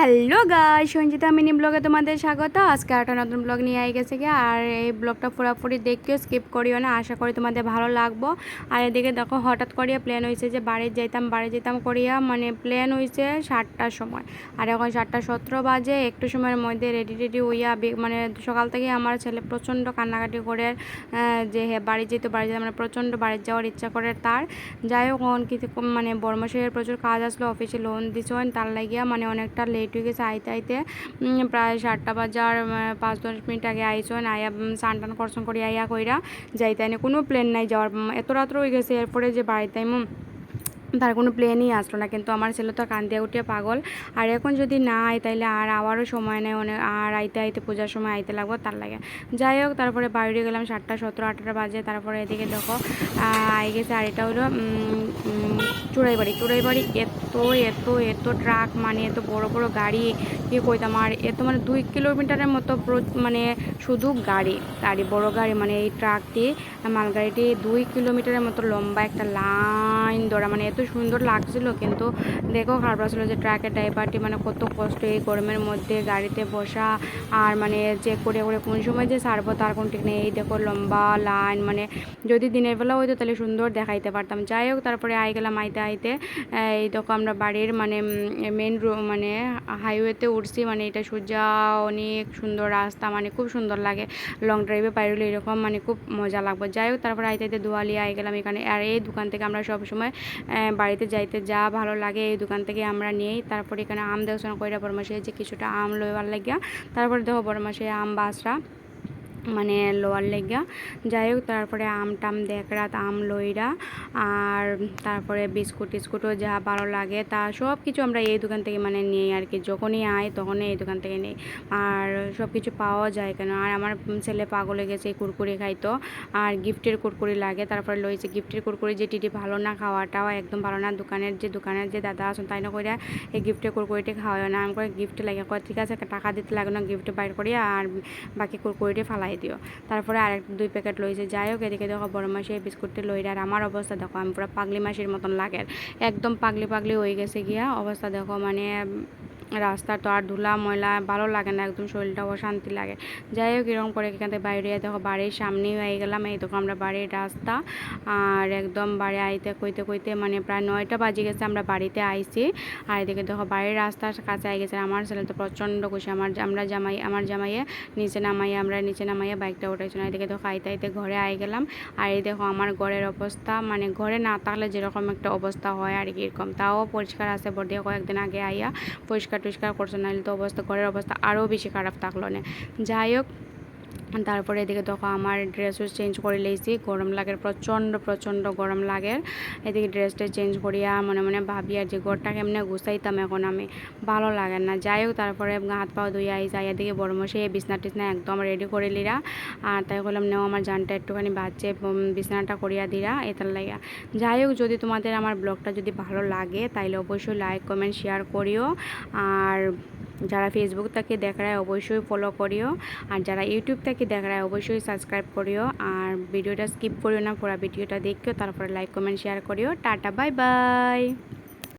Hello guy Sanjita mini ব্লগে তোমাদের স্বাগত। আজকে একটা নতুন ব্লগ নিয়ে আই গেছে গিয়ে। আর এই ব্লগটা পুরোপুরি দেখতেও স্কিপ করিও না, আশা করি তোমাদের ভালো লাগবো। আর এদিকে দেখো, হঠাৎ করিয়া প্ল্যান হয়েছে যে বাড়ি যেতাম বাড়ি যেতাম করিয়া মানে প্ল্যান হয়েছে সাতটার সময়। আর এখন সাতটা সতেরো বাজে, একটু সময়ের মধ্যে রেডি রেডি হইয়া মানে সকাল থেকে আমার ছেলে প্রচণ্ড কান্নাকাটি করে যে হ্যাঁ বাড়ি যেত, বাড়ি যেতে মানে প্রচণ্ড বাড়ি যাওয়ার ইচ্ছা করে তার। যাই হোক কিছু মানে বর্মশাইয়ের প্রচুর কাজ আসলো অফিসে লোন দিছেন তার লাগিয়া মানে অনেকটা লেট হয়ে গেছে। আইতে আইতে প্রায় সাতটা বাজার পাঁচ দশ মিনিট আগে আইসন আয়া স্নান টান করছন করি আইয়া কইরা যাইতে আইনে। কোনো প্লেন নাই যাওয়ার। এত রাত্র হয়ে গেছে, এরপরে যে বাড়িতে তার কোনো প্লেনই আসলো না। কিন্তু আমার ছেলে তো কান্দিয়া উঠে পাগল। আর এখন যদি না আয়, তাইলে আর আবারও সময় নেই, অনেক, আর আইতে আইতে পূজার সময় আইতে লাগবো তার লাগে। যাই হোক, তারপরে বাইরে গেলাম সাতটা, সতেরো আটটা বাজে। তারপরে এদিকে দেখো আই গেছে। আর এটা হলো চুড়াইবাড়ি চুড়াইবাড়ি এত এত এত ট্রাক মানে এত বড় বড় গাড়ি, কি কইতাম আর এত মানে দুই কিলোমিটারের মতো মানে শুধু গাড়ি গাড়ি, বড় গাড়ি মানে এই ট্রাকটি মালগাড়িটি দুই কিলোমিটারের মতো লম্বা একটা লাইন ধরা মানে এত সুন্দর লাগছিল কিন্তু দেখো খারাপ লাগছিল যে ট্রাকের ড্রাইভারটি মানে কত কষ্ট এই গরমের মধ্যে গাড়িতে বসা আর মানে চেক করে করে কোন সময় যে ছাড়বো তার কোন ঠিক নেই, এই দেখো লম্বা লাইন মানে যদি দিনের বেলা হইতো তাহলে সুন্দর দেখাইতে পারতাম। যাই হোক, তারপরে আই গেলাম আইতে আইতে এই দেখো আমরা বাড়ির মানে মেন মানে হাইওয়েতে উঠছি মানে এটা সোজা অনেক সুন্দর রাস্তা মানে খুব সুন্দর লাগে। লং ড্রাইভে বাইরে এরকম মানে খুব মজা লাগবে। যাই হোক, তারপরে আইতে আইতে দুয়ালি আই গেলাম এখানে। আর এই দোকান থেকে আমরা সবসময় বাড়িতে যাইতে যা ভালো লাগে, এই দোকান থেকে আমরা নিই। তারপরে এখানে আম দেখছেন কইরা বরমাসে যে কিছুটা আম লইবার লাগিয়া। তারপরে দেখো বরমাসে আম বাসরা মানে লোয়ার লেগা। যাই হোক তারপরে আম টাম দেখরাত আম লইরা, আর তারপরে বিস্কুট টিস্কুটও যা ভালো লাগে তা সব কিছু আমরা এই দোকান থেকে মানে নিই আর কি। যখনই আই তখনই এই দোকান থেকে নিই। আর সব কিছু পাওয়া যায় কেন? আর আমার ছেলে পাগলে গেছে কুরকুরি খাইতো, আর গিফটের কুরকুরি লাগে। তারপরে লইছে গিফটের কুরকুরি যে টিটি ভালো না খাওয়াটাও একদম ভালো না। দোকানের যে দোকানের যে দাদা আছেন তাই না কইরা এই গিফটের কুরকুরিটি খাওয়ায় না। আমি করে গিফট লাগে ঠিক আছে টাকা দিতে লাগে না, গিফট বাইর করি আর বাকি কুরকুরিটি ফালাই দিও। তারপরে আর দুই প্যাকেট লইছে যাই হোক, এদিকে দেখো বড় মাসি এই বিস্কুটটি লইরা আর আমার অবস্থা দেখো, আমি পুরো পাগলি মাসির মতন লাগে একদম পাগলি পাগলি হয়ে গেছে গিয়া, অবস্থা দেখো মানে রাস্তা তো আর ধুলা ময়লা ভালো লাগে না, একদম শরীরটা অশান্তি লাগে। যাই হোক, এরকম করে এখান থেকে বাইরে দেখো বাড়ির সামনেই হয়ে গেলাম। এই দেখো, আমরা বাড়ির রাস্তা। আর একদম বাড়ি আইতে কইতে কইতে মানে প্রায় নয়টা বাজে গেছে, আমরা বাড়িতে আইছি। আর এদিকে দেখো, বাড়ির রাস্তার কাছে আই গেছে। আমার ছেলে তো প্রচণ্ড খুশি। আমার আমরা জামাই, আমার জামাইয়ে নিচে নামাইয়ে আমরা নিচে নামাইয়ে বাইকটা না এদিকে দেখো, আইতে আইতে ঘরে আই গেলাম। আর এই দেখো, আমার ঘরের অবস্থা মানে ঘরে না থাকলে যেরকম একটা অবস্থা হয় আর কি, এরকম। তাও পরিষ্কার আছে বডিয়া কয়েকদিন আগে আইয়া পরিষ্কার টরিষ্কার করছে নাহলে তো অবস্থা ঘরের অবস্থা আরও বেশি খারাপ থাকল না। যাই হোক তারপরে এদিকে দেখো আমার ড্রেসও চেঞ্জ করে লেছি গরম লাগে, প্রচণ্ড প্রচণ্ড গরম লাগে। এদিকে ড্রেসটা চেঞ্জ করিয়া মনে মনে ভাবি, আর যে ঘরটা কেমনে গুছাইতাম এখন আমি? ভালো লাগে না। যাই হোক, তারপরে হাত পাও আই যাই এদিকে এই বিছনা টিছনা একদম রেডি করে লিরা আর তাই বললাম, নেও আমার জানটা একটুখানি বাচ্চে বিছানাটা করিয়া দিরা এটার লাগে যাই হোক, যদি তোমাদের আমার ব্লগটা যদি ভালো লাগে, তাইলে অবশ্যই লাইক কমেন্ট শেয়ার করিও। আর যারা ফেসবুক থেকে দেখায় অবশ্যই ফলো করিও, আর যারা ইউটিউব থেকে দেখায় অবশ্যই সাবস্ক্রাইব করিও, আর ভিডিওটা স্কিপ করিও না, পুরো ভিডিওটা দেখিও, তারপরে লাইক কমেন্ট শেয়ার করিও, টাটা বাই বাই